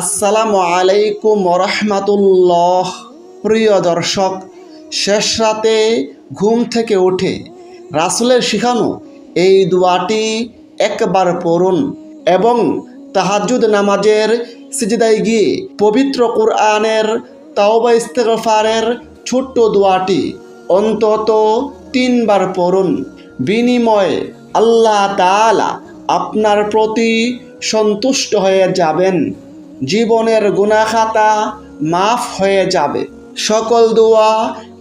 আসসালামু আলাইকুম রহমাতুল্লাহ প্রিয় দর্শক, শেষ রাতে ঘুম থেকে উঠে রাসুলের শিখানো এই দোয়াটি একবার পড়ুন এবং তাহাজুদ নামাজের সিজদায় গিয়ে পবিত্র কোরআনের তাওবা ইস্তেগফারের ছোট্ট দোয়াটি অন্তত তিনবার পড়ুন। বিনিময়ে আল্লাহ তাআলা আপনার প্রতি সন্তুষ্ট হয়ে যাবেন। জীবনের গুনাখাতা মাফ হয়ে যাবে। সকল দোয়া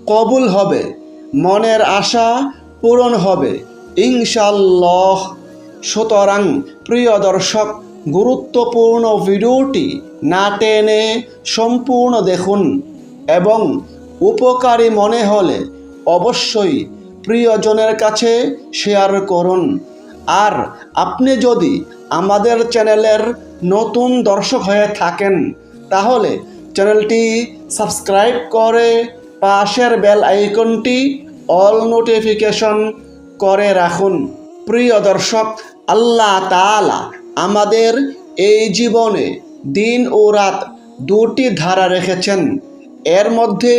কবুল হবে। মনের আশা পূরণ হবে। ইনশাল্লাহ সুতরাং প্রিয় দর্শক, গুরুত্বপূর্ণ ভিডিওটি না টেনে সম্পূর্ণ দেখুন এবং উপকারী মনে হলে অবশ্যই প্রিয়জনের কাছে শেয়ার করুন। আর আপনি যদি আমাদের চ্যানেলের নতুন দর্শক হয়ে থাকেন, তাহলে চ্যানেলটি সাবস্ক্রাইব করে পাশের বেল আইকনটি অল নোটিফিকেশন করে রাখুন। প্রিয় দর্শক, আল্লাহ তাআলা আমাদের এই জীবনে দিন ও রাত দুটি ধারা রেখেছেন। এর মধ্যে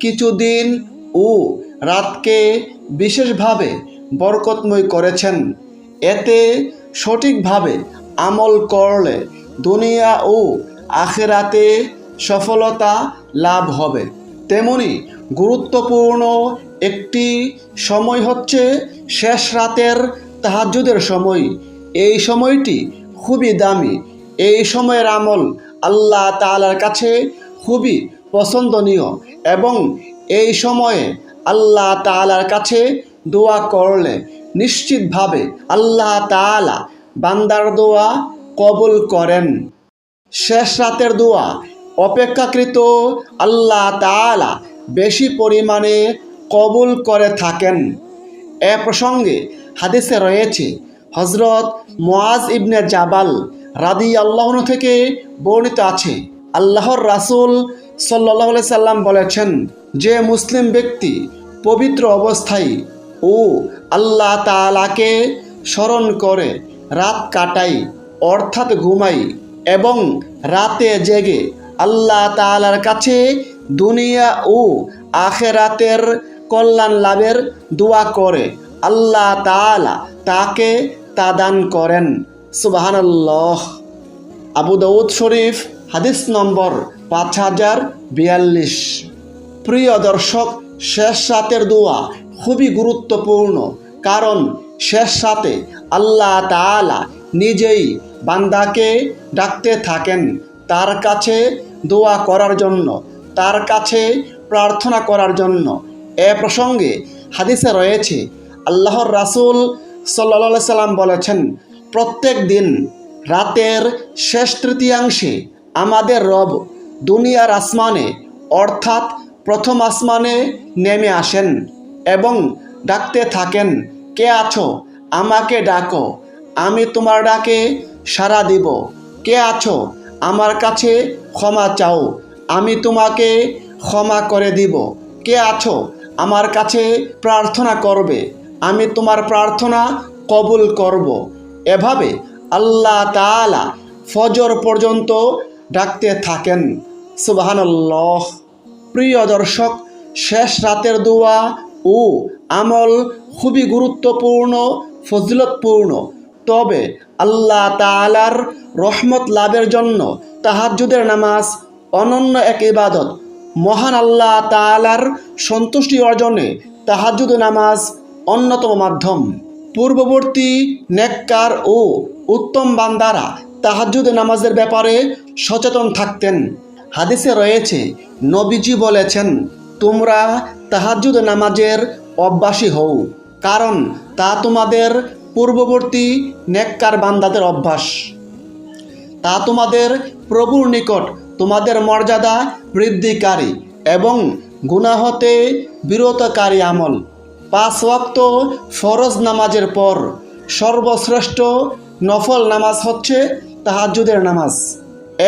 কিছু দিন ও রাতকে বিশেষভাবে বরকতময় করেছেন। এতে সঠিকভাবে আমল করলে দুনিয়া ও আখেরাতে সফলতা লাভ হবে। তেমনি গুরুত্বপূর্ণ একটি সময় হচ্ছে শেষ রাতের তাহাজ্জুদের সময়। এই সময়টি খুবই দামি। এই সময়ের আমল আল্লাহ তালার কাছে খুবই পছন্দনীয় এবং এই সময়ে আল্লাহ তাআলার কাছে দোয়া করলে নিশ্চিতভাবে আল্লাহ তাআলা বান্দার দোয়া কবুল করেন। শেষ রাতের দোয়া অপেক্ষাকৃত আল্লাহ তাআলা বেশি পরিমাণে কবুল করে থাকেন। এ প্রসঙ্গে হাদিসে রয়েছে হজরত মোয়াজ ইবনে জাবাল রাদি আল্লাহন থেকে বর্ণিত আছে, আল্লাহর রাসূল সাল্লাহ সাল্লাম বলেছেন, যে মুসলিম ব্যক্তি পবিত্র অবস্থায় ও আল্লাহ তাআলাকে স্মরণ করে রাত কাটাই, অর্থাৎ ঘুমাই এবং রাতে জেগে আল্লাহ তাআলার কাছে দুনিয়া ও আখেরাতের কল্যাণ লাভের দোয়া করে। আল্লাহ তাআলা তাকে তা দান করেন। সুবাহানাল্লাহ। আবু দাউদ শরীফ, হাদিস নম্বর পাঁচ হাজার বিয়াল্লিশ। প্রিয় দর্শক, শেষ রাতের দোয়া খুবই গুরুত্বপূর্ণ। কারণ শেষ সাথে আল্লাহ তাআলা নিজেই বান্দাকে ডাকতে থাকেন। তার কাছে দোয়া করার জন্য, তার কাছে প্রার্থনা করার জন্য। এ প্রসঙ্গে হাদিসে রয়েছে, আল্লাহর রাসূল সাল্লা সাল্লাম বলেছেন, প্রত্যেক দিন রাতের শেষ তৃতীয়াংশে আমাদের রব দুনিয়ার আসমানে, অর্থাৎ প্রথম আসমানে নেমে আসেন এবং ডাকতে থাকেন। কে আছো? আমাকে ডাকো। আমি তোমার ডাকে সাড়া দিব। কে আছো? আমার কাছে ক্ষমা চাও। আমি তোমাকে ক্ষমা করে দিব। কে আছো? আমার কাছে প্রার্থনা করবে। আমি তোমার প্রার্থনা কবুল করব। এভাবে আল্লাহ তাআলা ফজর পর্যন্ত ডাকতে থাকেন। সুবাহানল্লাহ। প্রিয় দর্শক, শেষ রাতের দোয়া ও আমল খুবই গুরুত্বপূর্ণ, ফজিলতপূর্ণ। তবে আল্লাহ তাআলার রহমত লাভের জন্য তাহাজ্জুদের নামাজ অনন্য এক ইবাদত। মহান আল্লাহ তাআলার সন্তুষ্টি অর্জনে তাহাজ্জুদ নামাজ অন্যতম মাধ্যম। পূর্ববর্তী নেককার ও উত্তম বান্দারা তাহাজ্জুদ নামাজের ব্যাপারে সচেতন থাকতেন। হাদিসে রয়েছে, নবীজি বলেছেন, তোমরা তাহাজ্জুদ নামাজের অভ্যাসী হও, কারণ তা তোমাদের পূর্ববর্তী নেককার বান্দাদের অভ্যাস। তা তোমাদের প্রভুর নিকট তোমাদের মর্যাদা বৃদ্ধিকারী এবং গুনাহতে বিরতকারী আমল। পাঁচ ওয়াক্ত ফরজ নামাজের পর সর্বশ্রেষ্ঠ নফল নামাজ হচ্ছে তাহাজ্জুদের নামাজ।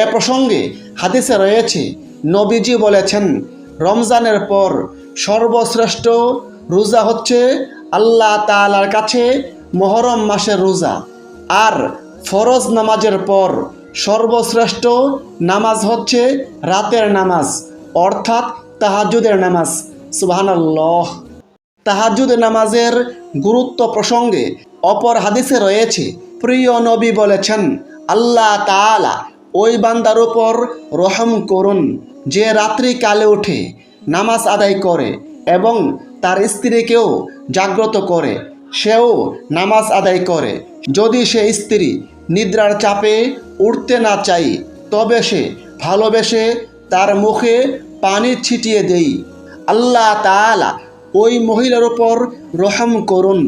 এ প্রসঙ্গে হাদিসে রয়েছে, নবীজি বলেছেন, রমজানের পর সর্বশ্রেষ্ঠ রোজা হচ্ছে আল্লাহ তাআলার কাছে মহরম মাসের রোজা। আর ফরজ নামাজের পর সর্বশ্রেষ্ঠ নামাজ হচ্ছে রাতের নামাজ, অর্থাৎ তাহাজুদের নামাজ। সুবহানাল্লাহ। তাহাজুদ নামাজের গুরুত্ব প্রসঙ্গে অপর হাদিসে রয়েছে, প্রিয় নবী বলেছেন, আল্লাহ তাআলা ওই বান্দার উপর রহম করুন, যে রাত্রি কালে ওঠে নামাজ আদায় করে এবং তার স্ত্রীকেও জাগ্রত করে, সেও নামাজ আদায় করে। যদি সে স্ত্রী নিদ্রার চাপে উঠতে না চাই, তবে সে ভালোবেসে তার মুখে পানি ছিটিয়ে দেই। আল্লাহ তাআলা ওই মহিলার ওপর রহম করুন,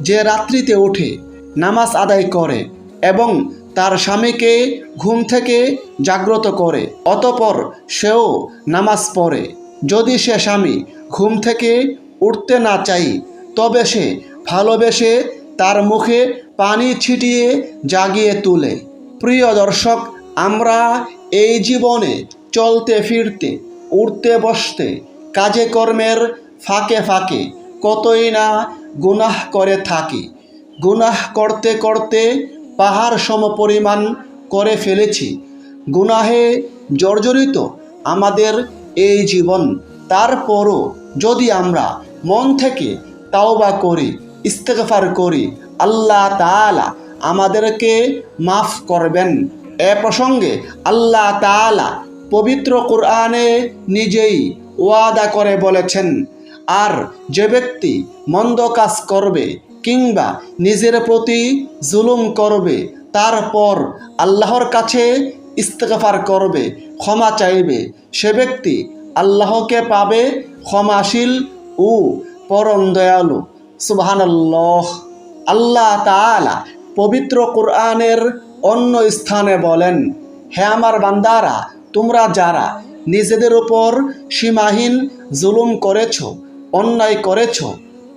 যে রাত্রিতে ওঠে নামাজ আদায় করে এবং তার স্বামীকে ঘুম থেকে জাগ্রত করে, অতপর সেও নামাজ পড়ে। যদি সে স্বামী ঘুম থেকে উঠতে না চাই। তবে সে ভালোবেসে তার মুখে পানি ছিটিয়ে জাগিয়ে তুলে। প্রিয় দর্শক, আমরা এই জীবনে চলতে ফিরতে উঠতে বসতে, কাজে কর্মের ফাঁকে ফাঁকে কতই না গুনাহ করে থাকি। গুনাহ করতে করতে পাহাড় সমপরিমাণ করে ফেলেছি। গুনাহে জর্জরিত আমাদের এই জীবন। তারপরও যদি আমরা মন থেকে তাওবা করি, ইস্তেগফার করি, আল্লাহ তাআলা আমাদেরকে মাফ করবেন। এ প্রসঙ্গে আল্লাহ তাআলা পবিত্র কোরআনে নিজেই ওয়াদা করে বলেছেন, আর যে ব্যক্তি মন্দ কাজ করবে কিংবা নিজের প্রতি জুলুম করবে তারপর আল্লাহর কাছে ইস্তেগফার করবে, ক্ষমা চাইবে, সে ব্যক্তি আল্লাহকে পাবে ক্ষমাশীল ও পরম দয়ালু, সুবহানাল্লাহ। আল্লাহ তাআলা পবিত্র কোরআনের অন্য স্থানে বলেন, হে আমার বান্দারা, তোমরা যারা নিজেদের উপর সীমাহীন জুলুম করেছ, অন্যায় করেছ,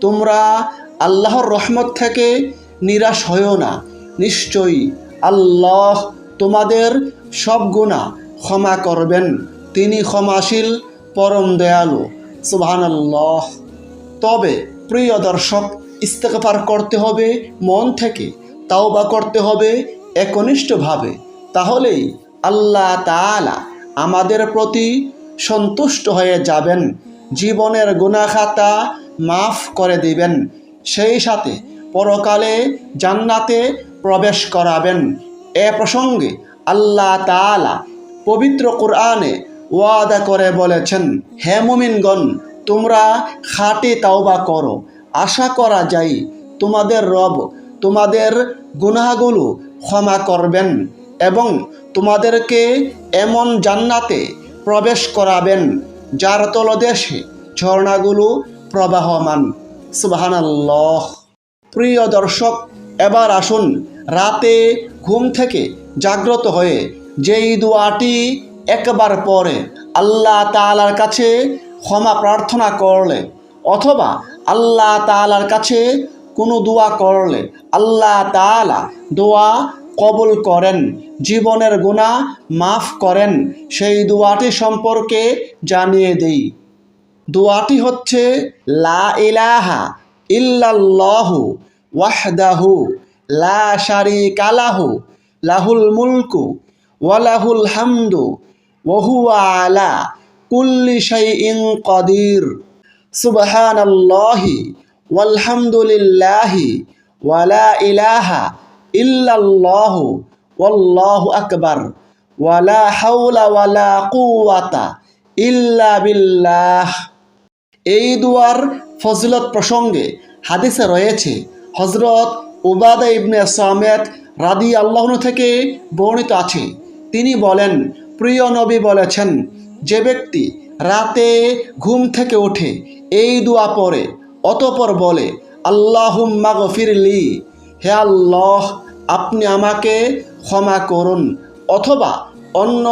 তোমরা আল্লাহর রহমত থেকে নিরাশ হয়েও না। নিশ্চয়ই আল্লাহ তোমাদের সব গুণা ক্ষমা করবেন। তিনি ক্ষমাশীল, পরম দয়ালু। সুবহানাল্লাহ। তবে প্রিয় দর্শক ইস্তেকফার করতে হবে, মন থেকে তাওবা করতে হবে একনিষ্ঠভাবে। তাহলেই আল্লাহ তাআলা আমাদের প্রতি সন্তুষ্ট হয়ে যাবেন, জীবনের গুনাখাতা মাফ করে দিবেন, সেই সাথে পরকালে জান্নাতে প্রবেশ করাবেন। এ প্রসঙ্গে আল্লাহ তাআলা পবিত্র কোরআনে ওয়াদা করে বলেছেন, হে মুমিনগণ, তোমরা খাটে তাওবা করো। আশা করা যায় তোমাদের রব তোমাদের গুনাহগুলো ক্ষমা করবেন এবং তোমাদেরকে এমন জান্নাতে প্রবেশ করাবেন, যার তলদেশে ঝর্ণাগুলো প্রবাহমান। সুবহানাল্লাহ। প্রিয় দর্শক, এবার আসুন রাতে ঘুম থেকে জাগ্রত হয়ে যেই দোয়াটি একবার পরে আল্লাহ তালার কাছে ক্ষমা প্রার্থনা করলে, অথবা আল্লাহ তালার কাছে কোনো দোয়া করলে আল্লাহ তাআলা দোয়া কবুল করেন, জীবনের গুণা মাফ করেন। সেই দোয়াটি সম্পর্কে জানিয়ে দেই। দোয়াটি হচ্ছে, লা ইলাহা ইল্লাল্লাহু ওয়াহদাহু লা শারিকা লাহু, লাহুল মুলকু ওয়ালাহুল হামদু ওহুয়া আলা কুল্লি শাইইন কদির। সুবহানাল্লাহি ওয়ালহামদুলিল্লাহি ওয়ালা ইলাহা ওয়াল্লাহু ইল্লা বিল্লাহ। এই দুয়ার ফজিলত প্রসঙ্গে হাদিসে রয়েছে হজরত উবাদা ইবনে সামেদ রাদি আল্লাহন থেকে বর্ণিত আছে। তিনি বলেন প্রিয় নবী বলেছেন, যে ব্যক্তি রাতে ঘুম থেকে ওঠে, এই দোয়া পরে অতপর বলে, আল্লাহুম্মা গফিরলি, হে আল্লাহ, আপনি আমাকে ক্ষমা করুন। অথবা অন্য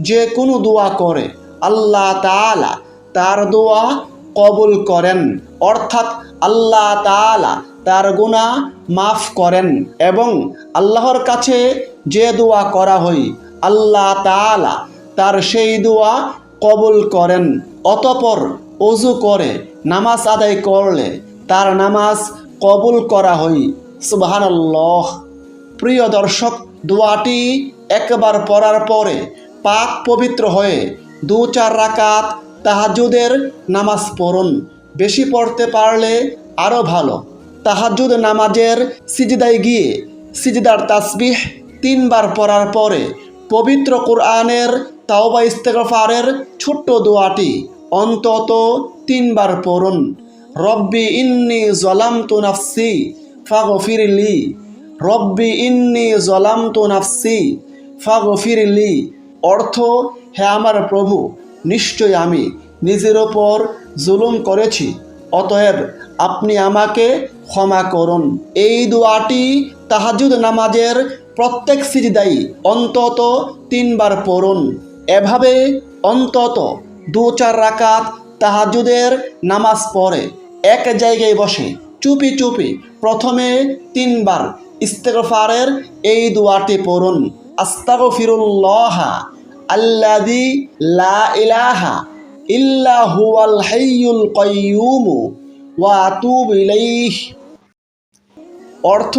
যে কোনো দোয়া করে, আল্লাহ তাআলা তার দোয়া কবুল করেন, অর্থাৎ আল্লাহ তাআলা তার গুণা মাফ করেন এবং আল্লাহর কাছে যে দোয়া করা হই আল্লাহ তাআলা তার সেই দোয়া কবুল করেন। অতপর অজু করে, নামাজ আদায় করলে তার নামাজ কবুল করা হয়। সুবহানাল্লাহ। প্রিয় দর্শক, দোয়াটি একবার পড়ার পরে পাক পবিত্র হয়ে দু চার রাকাত তাহাজুদের নামাজ পড়ুন। বেশি পড়তে পারলে আরও ভালো। তাহাজুদ নামাজের সিজদায় গিয়ে সিজদার তাসবিহ তিনবার পড়ার পরে পবিত্র কোরআনের তাওবা ইস্তেগফারের ছোট্ট দোয়াটি অন্তত তিনবার পড়ুন। রব্বি ইন্নি জলামতু নাফসি ফাগফিরলি রব্বি ইন্নি জলামতু নাফসি ফাগফিরলি অর্থ, হে আমার প্রভু, নিশ্চয় আমি নিজের ওপর জুলুম করেছি, অতএব আপনি আমাকে ক্ষমা করুন। এই দোয়াটি তাহাজুদ নামাজের প্রত্যেক সিজদাই অন্তত তিনবার পড়ুন। এভাবে অন্তত দু চার রাকাত তাহাজুদের নামাজ পড়ে। এক জায়গায় বসে চুপি চুপি প্রথমে তিনবার ইস্তেগফারের এই দোয়াটি পড়ুন। আস্তাগফিরুল্লাহা আল্লাযী লা ইলাহা ইল্লা কাইয়্যুম ওয়া অর্থ,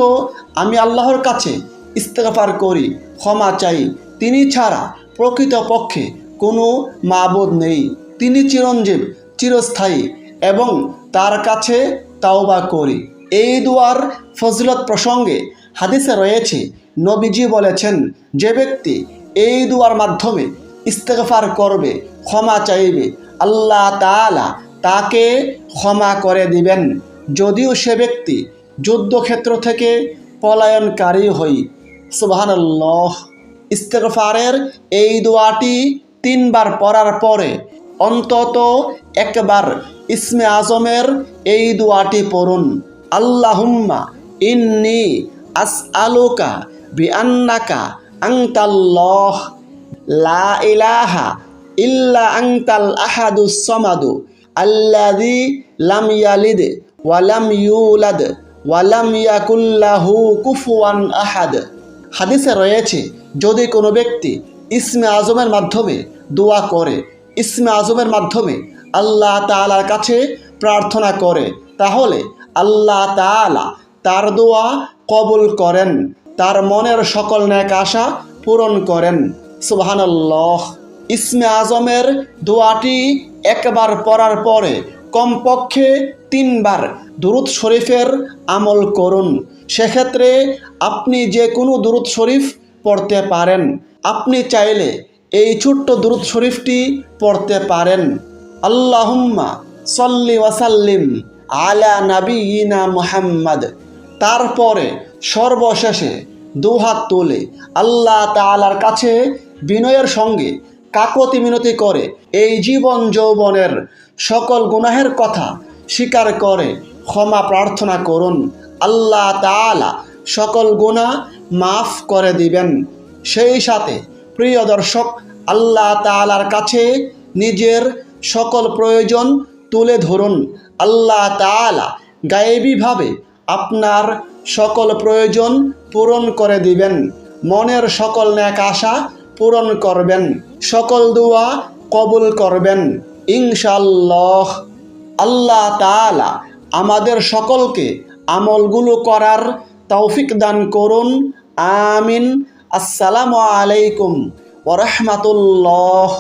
আমি আল্লাহর কাছে ইস্তেগফার করি, ক্ষমা চাই। তিনি ছাড়া প্রকৃতপক্ষে কোনো মাবুদ নেই। তিনি চিরঞ্জীব, চিরস্থায়ী এবং তার কাছে তাওবা করি। এই দুয়ার ফজলত প্রসঙ্গে হাদিসে রয়েছে, নবীজি বলেছেন, যে ব্যক্তি এই দুয়ার মাধ্যমে ইস্তেগফার করবে, ক্ষমা চাইবে, আল্লাহ তাআলা তাকে ক্ষমা করে দিবেন। যদিও সে ব্যক্তি যুদ্ধক্ষেত্র থেকে পলায়নকারী হই সুবহানাল্লাহ। ইস্তেগফারের এই দোয়াটি তিনবার পড়ার পরে অন্তত একবার ইসমে আজমের এই দোয়াটি পড়ুন। আল্লাহুম্মা ইন্নি আস আলোকা বিআন্নাকা আংতাল্লাহ লা ইলাহা ইল্লা আংতাল আহাদুস সমাদু আল্লাযী লাম ইয়ালিদ ওয়া লাম ইউলাদ ওয়া লাম ইয়াকুল্লাহু কুফুয়ান আহাদ। হাদিসে রয়েছে, যদি কোনো ব্যক্তি ইসমে আজমের মাধ্যমে দোয়া করে, ইসমে আজমের মাধ্যমে আল্লাহ তাআলার কাছে প্রার্থনা করে, তাহলে আল্লাহ তাআলা তার দোয়া কবুল করেন, তার মনের সকল ন্যাক আশা পূরণ করেন। সুবহানাল্লাহ। ইসমে আজমের দোয়াটি একবার পড়ার পরে কমপক্ষে তিনবার দুরুদ শরীফের আমল করুন। সেক্ষেত্রে আপনি যে কোনো দুরুদ শরীফ পড়তে পারেন। আপনি চাইলে এই ছোট্ট দুরুদ শরীফটি পড়তে পারেন। আল্লাহুম্মা সল্লি ওয়াসাল্লিম আলা নাবিয়িনা মুহাম্মদ। তারপরে সর্বশেষে দুহাত তুলে আল্লাহ তাআলার কাছে বিনয়ের সঙ্গে কাকতি মিনতি করে। এই জীবন যৌবনের সকল গুনাহের কথা স্বীকার করে। ক্ষমা প্রার্থনা করুন। আল্লাহ তালা সকল গুনাহ মাফ করে দিবেন। সেই সাথে প্রিয় দর্শক, আল্লাহ তাআলার কাছে নিজের সকল প্রয়োজন তুলে ধরুন। আল্লাহ তাআলা গায়েবীভাবে আপনার সকল প্রয়োজন পূরণ করে দিবেন। মনের সকল ন্যাক আশা পূরণ করবেন। সকল দোয়া কবুল করবেন। ইনশাল্লাহ আল্লাহ তালা আমাদের সকলকে আমলগুলো করার তৌফিক দান করুন। আমিন। আসসালামু আলাইকুম ওরহমাতুল্লাহ